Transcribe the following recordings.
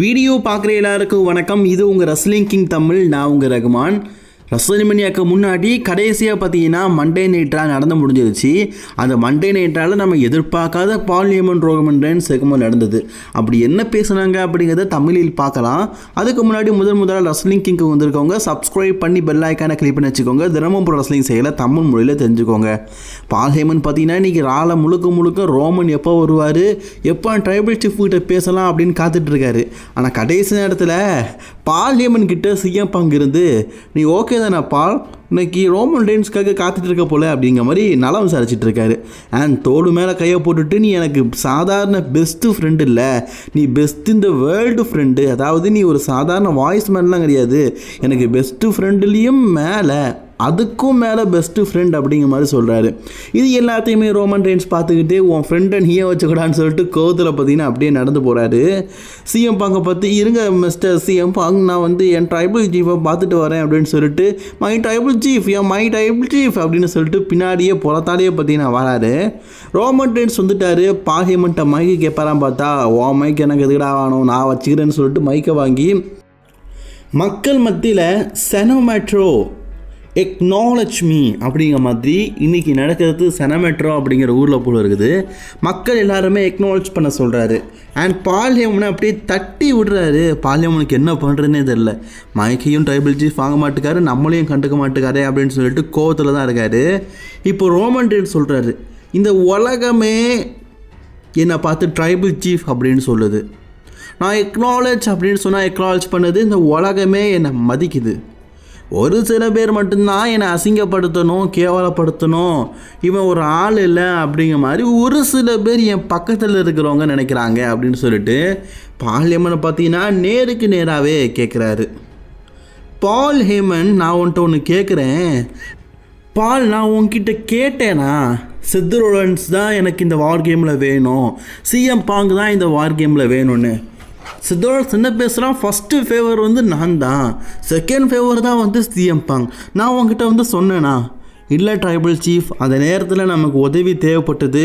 Video பார்க்குற எல்லாருக்கும் வணக்கம். இது உங்கள் ரஸ்லிங் கிங் தமிழ் நான் உங்கள் ரகுமான். ரசலிமணியாக்கு முன்னாடி கடைசியாக பார்த்தீங்கன்னா மண்டே நைட்டாக நடந்து முடிஞ்சிருச்சு. அந்த மண்டே நைட்டால் நம்ம எதிர்பார்க்காத பார்லிமெண்ட் ரோகமன்றன் செகமோ நடந்தது. அப்படி என்ன பேசுனாங்க அப்படிங்கிறத தமிழில் பார்க்கலாம். அதுக்கு முன்னாடி முதல் முதலாக ரஸ்லிங் கிங்க்கு வந்திருக்கவங்க சப்ஸ்கிரைப் பண்ணி பெல் ஐக்கானை கிளிக் பண்ணி வச்சுக்கோங்க. தினமும் ரஸ்லிங் செய்யலை தமிழ் மொழியில் தெரிஞ்சுக்கோங்க. பால்ஹேமன் பார்த்தீங்கன்னா இன்றைக்கி ராலை முழுக்க முழுக்க ரோமன் எப்போ வருவார்? எப்போ ட்ரைபல் சீஃப் கிட்ட பேசலாம் அப்படின்னு காத்துட்ருக்காரு ஆனால் கடைசி நேரத்தில் பால்ஹேமன் கிட்ட சிஎம் பங்கு இருந்து நீ ஓகே தானே பால்? இன்னைக்கு ரோமன் டென்ஸ்க்காக காத்துட்டு இருக்க போல அப்படிங்கிற மாதிரி நலம் விசாரிச்சுட்டு இருக்காரு. அண்ட் தோடு மேலே கையை போட்டுட்டு நீ எனக்கு சாதாரண பெஸ்ட்டு ஃப்ரெண்டு இல்லை. நீ பெஸ்ட் இந்த வேர்ல்டு ஃப்ரெண்டு அதாவது நீ ஒரு சாதாரண வாய்ஸ் மேன்லாம் கிடையாது. எனக்கு பெஸ்ட்டு ஃப்ரெண்டுலேயும் மேலே. அதுக்கும் மேலே பெஸ்ட்டு ஃப்ரெண்ட் அப்படிங்கிற மாதிரி சொல்கிறாரு இது எல்லாத்தையுமே ரோமன் ரெயின்ஸ் பார்த்துக்கிட்டு உன் ஃப்ரெண்டை நீயே வச்சுக்கூடான்னு சொல்லிட்டு கோவத்தில் பார்த்தீங்கன்னா அப்படியே நடந்து போகிறாரு சிஎம் பாங்க பார்த்து இருங்க மிஸ்டர் சிஎம் பாங் நான் வந்து என் ட்ரைபிள் சீஃபை பார்த்துட்டு வரேன் அப்படின்னு சொல்லிட்டு மை ட்ரைபிள் சீஃப் என் மை ட்ரைபிள் சீஃப் அப்படின்னு சொல்லிட்டு பின்னாடியே புறத்தாலேயே பார்த்தீங்கன்னா வராரு. ரோமன் ரெயின்ஸ் வந்துட்டாரு. பார்லிமெண்ட்டை மைக்கு கேட்பாராம் பார்த்தா ஓ மைக் எனக்கு எதுக்கடா வேணும்? நான் வச்சுக்கிறேன்னு சொல்லிட்டு மைக்கை வாங்கி மக்கள் மத்தியில் செனோமேட்ரோ எக்னாலஜ் மீ அப்படிங்கிற மாதிரி இன்றைக்கி நடக்கிறது செனமெட்ரோ அப்படிங்கிற ஊரில் போல் இருக்குது. மக்கள் எல்லாருமே எக்னாலஜ் பண்ண சொல்கிறாரு அண்ட் பால்யமனை அப்படியே தட்டி விடுறாரு. பால்யமனுக்கு என்ன பண்ணுறதுனே தெரில மைக்கையும் ட்ரைபிள் சீஃப் வாங்க மாட்டுக்காரு நம்மளையும் கண்டுக்க மாட்டுக்காரு அப்படின்னு சொல்லிட்டு கோவத்தில் தான் இருக்காரு. இப்போ ரோமன் டேட் சொல்கிறாரு இந்த உலகமே என்னை பார்த்து ட்ரைபிள் சீஃப் அப்படின்னு சொல்லுது. நான் எக்னாலஜ் அப்படின்னு சொன்னால் எக்னாலஜ் பண்ணது இந்த உலகமே என்னை மதிக்குது. ஒரு சில பேர் மட்டும்தான் என்னை அசிங்கப்படுத்தணும் கேவலப்படுத்தணும். இவன் ஒரு ஆள் இல்லை அப்படிங்கிற மாதிரி ஒரு சில பேர் என் பக்கத்தில் இருக்கிறவங்க நினைக்கிறாங்க அப்படின்னு சொல்லிட்டு பால்யமனை பார்த்தீங்கன்னா நேருக்கு நேராகவே கேட்குறாரு. பால் ஹேமன் நான் உன்ட்ட ஒன்று கேட்குறேன். பால் நான் உன்கிட்ட கேட்டேனா? சித்தரோலன்ஸ் தான் எனக்கு இந்த வார் கேமில் வேணும். சிஎம் பாங்கு தான் இந்த வார் கேமில் வேணும்னு. சித்தோட சின்ன பேசுகிறான் ஃபஸ்ட்டு ஃபேவர் வந்து நான் தான் செகண்ட் ஃபேவர் தான் வந்து சிஎம் பாங் நான் உங்ககிட்ட வந்து சொன்னேனா? இல்லை ட்ரைபல் சீஃப் அந்த நேரத்தில் நமக்கு உதவி தேவைப்பட்டது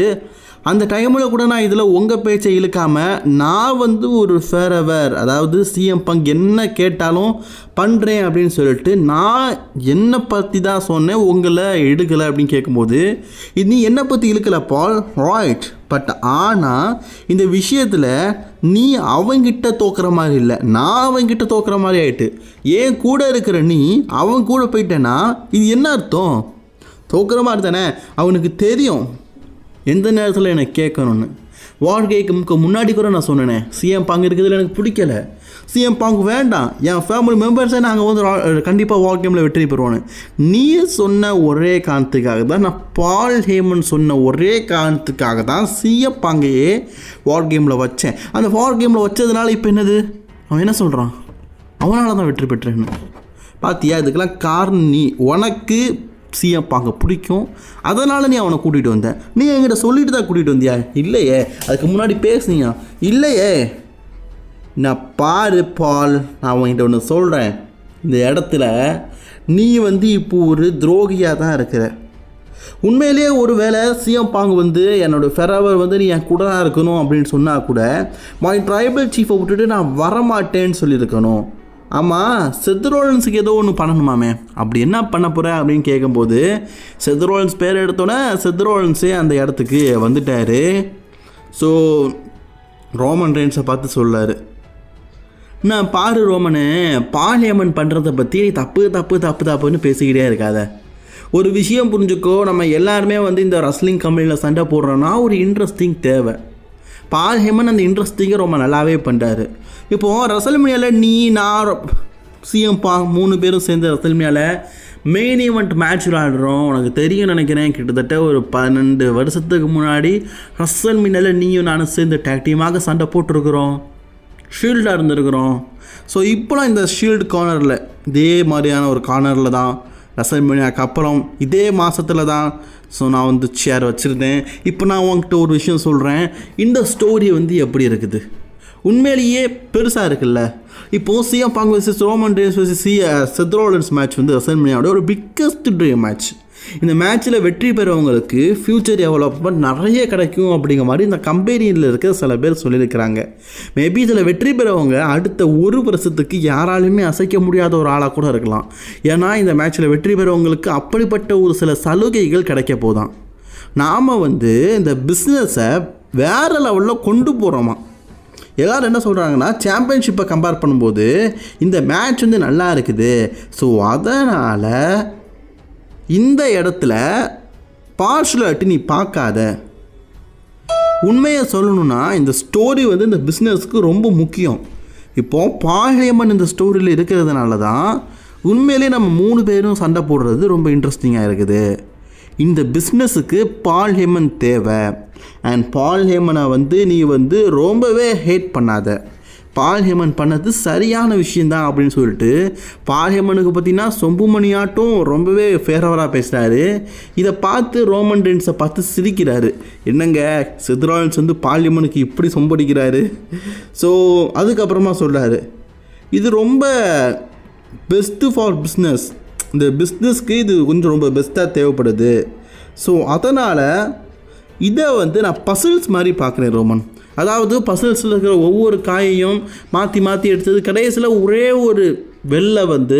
அந்த டைமில் கூட நான் இதில் உங்கள் பேச்சை இழுக்காமல் நான் வந்து ஒரு ஃபேரவர் அதாவது சிஎம் பங்க் என்ன கேட்டாலும் பண்ணுறேன் அப்படின்னு சொல்லிட்டு நான் என்னை பற்றி தான் சொன்னேன் உங்களை எடுக்கலை அப்படின்னு கேட்கும்போது இது நீ என்னை பற்றி இழுக்கலை பால் ராய்ட் பட் ஆனால் இந்த விஷயத்தில் நீ அவங்கிட்ட தோக்குற மாதிரி இல்லை. நான் அவங்கிட்ட தோக்குற மாதிரி ஆயிட்டு ஏன் கூட இருக்கிற நீ அவன் கூட போயிட்டேன்னா இது என்ன அர்த்தம்? தோக்குற மாதிரி தானே? அவனுக்கு தெரியும். எந்த நேரத்தில் எனக்கு கேட்கணும்னு? வாழ்க்கைக்கு முன்னாடி கூட நான் சொன்னேனே சிஎம் பாங்கு இருக்கிறதுல எனக்கு பிடிக்கல. சிஎம் பாங்கு வேண்டாம் என் ஃபேமிலி மெம்பர்ஸே நாங்கள் வந்து கண்டிப்பாக வாழ்க்கையில் வெற்றி பெறுவோன்னு நீ சொன்ன ஒரே காரணத்துக்காக தான் நான் பால் ஹேமன் சொன்ன ஒரே காரணத்துக்காக தான் சிஎம் பாங்கையே வார் கேமில் வச்சேன். அந்த வார் கேமில் வச்சதுனால இப்போ என்னது? அவன் என்ன சொல்கிறான் அவனால் தான் வெற்றி பெற்றேன்னு. பார்த்தியா இதுக்கெல்லாம் காரணம் நீ. உனக்கு சிஎம் பார்க்க பிடிக்கும். அதனால் நீ அவனை கூட்டிகிட்டு வந்தேன் நீ என்கிட்ட சொல்லிட்டு தான் கூட்டிகிட்டு வந்தியா? இல்லையே. அதுக்கு முன்னாடி பேசுனீங்க இல்லையே. நான் பாரு பால். நான் அவன்கிட்ட ஒன்று சொல்கிறேன் இந்த இடத்துல நீ வந்து இப்போ ஒரு துரோகியாக தான் இருக்கிற. உண்மையிலேயே ஒரு வேளை சிஎம் பாங்கு வந்து என்னோட ஃபெரவர் வந்து நீ என் கூட தான் இருக்கணும் அப்படின்னு சொன்னால் கூட மை ட்ரைபல் சீஃபை விட்டுட்டு நான் வரமாட்டேன்னு சொல்லியிருக்கணும். ஆமாம் செத்ரோலன்ஸுக்கு ஏதோ ஒன்று பண்ணணுமாமே. அப்படி என்ன பண்ண போகிற அப்படின்னு கேட்கும்போது செத்ரோலன்ஸ் பேர் எடுத்தோன்னே செத்ரோலன்ஸே அந்த இடத்துக்கு வந்துட்டார். ஸோ ரோமன் ரெயின்ஸை பார்த்து சொல்லார் நான் பாரு ரோமனு பார்லியமெண்ட் பண்ணுறதை பற்றி தப்பு தப்பு தப்பு தப்புன்னு பேசிக்கிட்டே இருக்காத. ஒரு விஷயம் புரிஞ்சுக்கோ நம்ம எல்லாருமே வந்து இந்த ரஸ்லிங் கம்பெனியில் சண்டை போடுறோன்னா ஒரு இன்ட்ரெஸ்டிங் தேவை. பால் ஹேமன் அந்த இன்ட்ரெஸ்டிங்கை ரொம்ப நல்லாவே பண்ணுறாரு இப்போது ரசல்மியாவில் நீ நான் சிஎம் பா மூணு பேரும் சேர்ந்து ரசல்மியாவில் மெயின் ஈவெண்ட் மேட்ச் விளையாடுறோம். உனக்கு தெரியும் நினைக்கிறேன். கிட்டத்தட்ட ஒரு பன்னெண்டு வருஷத்துக்கு முன்னாடி ரசல் ரசல்மியாவில் நீயும் நானும் சேர்ந்து டேக் டீமாக சண்டை போட்டிருக்கிறோம். ஷீல்டாக இருந்திருக்கிறோம். ஸோ இப்போலாம் இந்த ஷீல்டு கார்னரில் இதே மாதிரியான ஒரு கார்னரில் தான் ரசல் ரசல்மேனியாக்கு அப்புறம் இதே மாதத்தில் தான். ஸோ நான் வந்து சேர் வச்சுருந்தேன். இப்போ நான் உங்ககிட்ட ஒரு விஷயம் சொல்கிறேன் இந்த ஸ்டோரி வந்து எப்படி இருக்குது? உண்மையிலேயே பெருசாக இருக்குல்ல? இப்போது CM Punk versus Roman Reigns versus C Seth Rollins match வந்து ரசல்மேனியாவோட ஒரு பிக்கஸ்ட் ட்ரீம் மேட்ச் இந்த மேட்ச்சில் வெற்றி பெறவங்களுக்கு ஃப்யூச்சர் டெவலப்மெண்ட் நிறைய கிடைக்கும் அப்படிங்கிற மாதிரி இந்த கம்பெனியில் இருக்க சில பேர் சொல்லியிருக்கிறாங்க. மேபி இதில் வெற்றி பெறவங்க அடுத்த ஒரு வருஷத்துக்கு யாராலுமே அசைக்க முடியாத ஒரு ஆளாக கூட இருக்கலாம். ஏன்னா இந்த மேட்ச்சில் வெற்றி பெறவங்களுக்கு அப்படிப்பட்ட ஒரு சில சலுகைகள் கிடைக்க போதான். நாம் வந்து இந்த பிஸ்னஸை வேறு லெவலில் கொண்டு போகிறோமா எல்லோரும் என்ன சொல்கிறாங்கன்னா சாம்பியன்ஷிப்பை கம்பேர் பண்ணும்போது இந்த மேட்ச் வந்து நல்லா இருக்குது. ஸோ அதனால் இந்த இடத்துல பார்ஷலாட்டி நீ பார்க்காத. உண்மையை சொல்லணும்னா இந்த ஸ்டோரி வந்து இந்த பிஸ்னஸ்க்கு ரொம்ப முக்கியம். இப்போது பாழியம்மன் இந்த ஸ்டோரியில் இருக்கிறதுனால தான் உண்மையிலே நம்ம மூணு பேரும் சண்டை போடுறது ரொம்ப இன்ட்ரெஸ்டிங்காக இருக்குது. இந்த பிஸ்னஸுக்கு பால் ஹெமன் தேவை. அண்ட் பால் ஹேமனை வந்து நீ வந்து ரொம்பவே ஹேட் பண்ணாத. பால் ஹேமன் பண்ணது சரியான விஷயந்தான் அப்படின்னு சொல்லிட்டு பால் ஹேமனுக்கு பார்த்தீங்கன்னா சொம்புமணியாட்டும் ரொம்பவே ஃபேவராக பேசுகிறாரு இதை பார்த்து ரோமன் டென்ஸை பார்த்து சிரிக்கிறாரு. என்னங்க சித்ராயன்ஸ் வந்து பால் ஹேமனுக்கு இப்படி சொம்படிக்கிறாரு ஸோ அதுக்கப்புறமா சொல்கிறாரு இது ரொம்ப பெஸ்ட்டு ஃபார் பிஸ்னஸ் இந்த பிஸ்னஸ்க்கு இது கொஞ்சம் ரொம்ப பெஸ்ட்டாக தேவைப்படுது. ஸோ அதனால் இதை வந்து நான் பசில்ஸ் மாதிரி பார்க்குறேன் ரோமன். அதாவது பசில்ஸில் இருக்கிற ஒவ்வொரு காயையும் மாற்றி மாற்றி எடுத்தது கடைசியில் ஒரே ஒரு வெள்ளை வந்து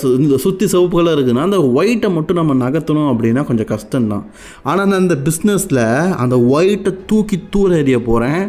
சு- இந்த சுற்றி சிவப்புகளாக இருக்குதுன்னா அந்த ஒயிட்டை மட்டும் நம்ம நகர்த்தணும் அப்படின்னா கொஞ்சம் கஷ்டம்தான். ஆனால் நான் இந்த பிஸ்னஸில் அந்த ஒயிட்டை தூக்கி தூர எறிய போகிறேன்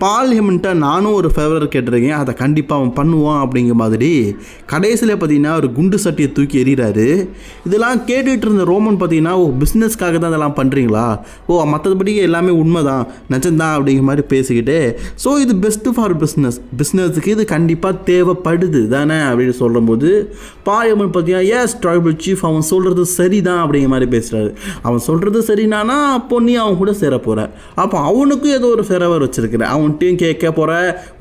பார்லிமெண்ட்டை நானும் ஒரு ஃபேவரர் கேட்டிருக்கேன். அதை கண்டிப்பாக அவன் பண்ணுவான் அப்படிங்கிற மாதிரி கடைசியில் பார்த்தீங்கன்னா ஒரு குண்டு சட்டியை தூக்கி எறிகிறாரு. இதெல்லாம் கேட்டுகிட்டு இருந்த ரோமன் பார்த்தீங்கன்னா ஓ பிஸ்னஸ்க்காக தான் இதெல்லாம் பண்ணுறீங்களா ஓ மற்றபடி எல்லாமே உண்மைதான். நிஜம்தான் அப்படிங்கிற மாதிரி பேசிக்கிட்டு ஸோ இது பெஸ்ட்டு ஃபார் பிஸ்னஸ் பிஸ்னஸுக்கு இது கண்டிப்பாக தேவைப்படுது தானே? அப்படின்னு சொல்லும்போது பாயம்மன் பார்த்தீங்கன்னா எஸ் ட்ரைபிள் சீஃப் அவன் சொல்கிறது சரிதான் அப்படிங்கிற மாதிரி பேசுகிறாரு அவன் சொல்கிறது சரினானா அப்போ நீ அவன் கூட சேர போகிற அப்போ அவனுக்கும் ஏதோ ஒரு ஃபெரவர் அவன் அவன்கிட்டையும் கேட்க போகிற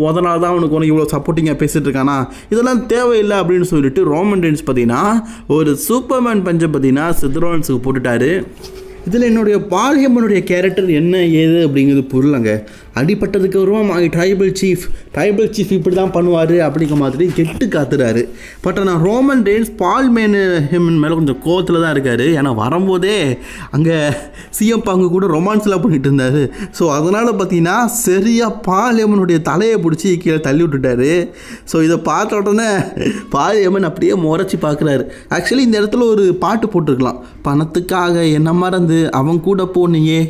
அதனால தான் அவனுக்கு உனக்கு இவ்வளோ சப்போர்ட்டிங்காக பேசிட்டு இருக்கானா? இதெல்லாம் தேவையில்லை அப்படின்னு சொல்லிட்டு ரோமன் டென்ஸ் பார்த்தீங்கன்னா ஒரு சூப்பர்மேன் பஞ்சை பார்த்தீங்கன்னா சித்ரோன்ஸுக்கு போட்டுட்டாரு. இதில் என்னுடைய பாலியம்மனுடைய கேரக்டர் என்ன ஏது அப்படிங்கிறது புரியலங்க. அடிப்பட்டதுக்கு அப்புறமா my tribal chief tribal chief இப்படி தான் பண்ணுவார் அப்படிங்கிற மாதிரி கெட்டு காத்துறாரு. பட் ஆனால் ரோமன் ரெயின்ஸ் பால் மேன் ஹிமன் மேலே கொஞ்சம் கோவத்தில் தான் இருக்கார். ஏன்னா வரும்போதே அங்கே சிஎம் பாங்கு கூட ரொமான்ஸ்லாம் பண்ணிட்டு இருந்தார். ஸோ அதனால் பார்த்தீங்கன்னா சரியாக பாலியம்மனுடைய தலையை பிடிச்சி கீழே தள்ளி விட்டுட்டாரு. ஸோ இதை பார்த்த உடனே பாலியம்மன் அப்படியே முறைச்சி பார்க்குறாரு. ஆக்சுவலி இந்த இடத்துல ஒரு பாட்டு போட்டிருக்கலாம். பணத்துக்காக என்ன மறந்து அவன் கூட போனியே.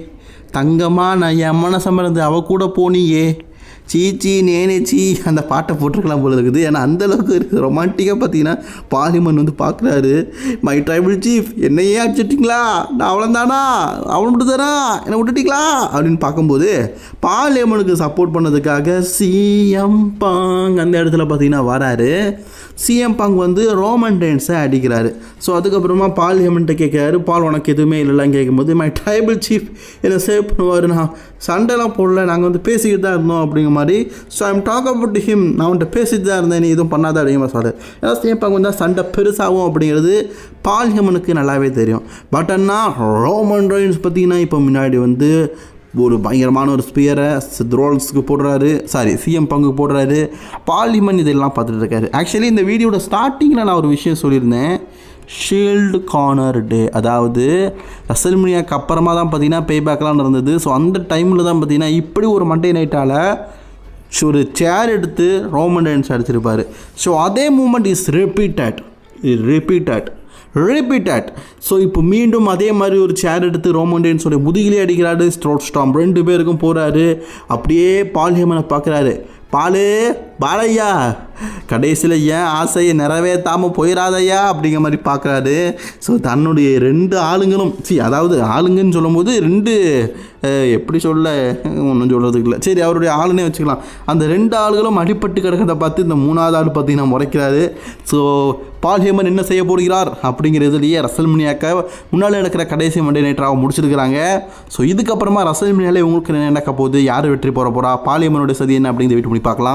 தங்கம்மா நான் என் மனசை அவ கூட போனியே. சீச்சி நேனே சீ அந்த பாட்டை போட்டிருக்கலாம் போல இருக்குது. ஏன்னா அந்த அளவுக்கு இருக்குது ரொமான்டிக்காக பார்த்தீங்கன்னா பாலிமன் வந்து பார்க்குறாரு. மை ட்ரைபிள் சீஃப் என்னையே அடிச்சிட்டிங்களா? நான் அவ்வளோந்தானா அவன் விட்டுதானா என்னை விட்டுட்டீங்களா? அப்படின்னு பார்க்கும்போது பாலிமனுக்கு சப்போர்ட் பண்ணதுக்காக சிஎம் பாங் அந்த இடத்துல பார்த்தீங்கன்னா வராரு. சிஎம் பாங் வந்து ரோமன் டென்ஸை அடிக்கிறாரு. ஸோ அதுக்கப்புறமா பால் ஹேமன்ட்ட கேட்குறாரு. பால் உனக்கு எதுவுமே இல்லைலாம் கேட்கும்போது மை ட்ரைபிள் சீஃப் என்னை சேவ் பண்ணுவார் நான் சண்டைலாம் போடல. நாங்கள் வந்து பேசிக்கிட்டு தான் இருந்தோம் அப்படிங்கிற மாதிரி. So I'm talk about him நான் அவன்கிட்ட பேசிட்டு தான் இருந்தேன். நீ எதுவும் பண்ணாத அப்படிங்கிற மாதிரி ஏன்னா சிஎம் வந்தால் சண்டை பெருசாகும் அப்படிங்கிறது பால் ஹிமனுக்கு நல்லாவே தெரியும். பட் அண்ணா ரோமன் ரோயின்ஸ் பார்த்தீங்கன்னா இப்போ முன்னாடி வந்து ஒரு பயங்கரமான ஒரு ஸ்பியரை த்ரோல்ஸ்க்கு போடுறாரு. சாரி சிஎம் பங்கு போடுறாரு. பாலிமன் இதெல்லாம் பார்த்துட்டு இருக்காரு. ஆக்சுவலி இந்த வீடியோட ஸ்டார்டிங்கில் நான் ஒரு விஷயம் சொல்லியிருந்தேன். ஷீல்டு கார்னர் டே அதாவது ரசல்மினியாக்கு அப்புறமா தான் பார்த்தீங்கன்னா பேபேக்லாம் நடந்தது. ஸோ அந்த டைமில் தான் பார்த்தீங்கன்னா இப்படி ஒரு மண்டே நைட்டால் ஸோ ஒரு சேர் எடுத்து ரோமன் டைன்ஸ் அடிச்சிருப்பார். ஸோ அதே moment is repeated repeated repeated so இப்போ மீண்டும் அதே மாதிரி ஒரு சேர் எடுத்து ரோமன் டைன்ஸ் முதுகிலே அடிக்கிறாரு. ஸ்ட்ரோட் ஸ்டாம் ரெண்டு பேருக்கும் போகிறாரு அப்படியே பால் ஹேமனை பார்க்குறாரு. பாலு பாலையா கடைசியில் ஏன் ஆசையை நிறைவேற்றாமல் போயிடாதையா அப்படிங்கிற மாதிரி பார்க்குறாரு. ஸோ தன்னுடைய ரெண்டு ஆளுங்களும் சி அதாவது ஆளுங்கன்னு சொல்லும்போது ரெண்டு எப்படி சொல்ல ஒன்றும் சொல்கிறதுக்கு இல்லை. சரி அவருடைய ஆளுனே வச்சுக்கலாம். அந்த ரெண்டு ஆளுகளும் அடிப்பட்டு கிடக்கிறத பார்த்து இந்த மூணாவது ஆள் பார்த்தீங்கன்னா முறைக்கிறாரு. ஸோ பால் ஹேமன் என்ன செய்ய போடுகிறார் அப்படிங்கிறதுலையே ரசல்மினியாக்க முன்னால் நடக்கிற கடைசி மண்டே நைட்டாக முடிச்சிருக்கிறாங்க. ஸோ இதுக்கப்புறமா ரசல்மினியாலே உங்களுக்கு என்ன நடக்க போகுது? யார் வெற்றி போகிற போகிறா பால் ஹேமனுடைய சதி என்ன அப்படிங்கிறத வீட்டு பண்ணி பார்க்கலாம்.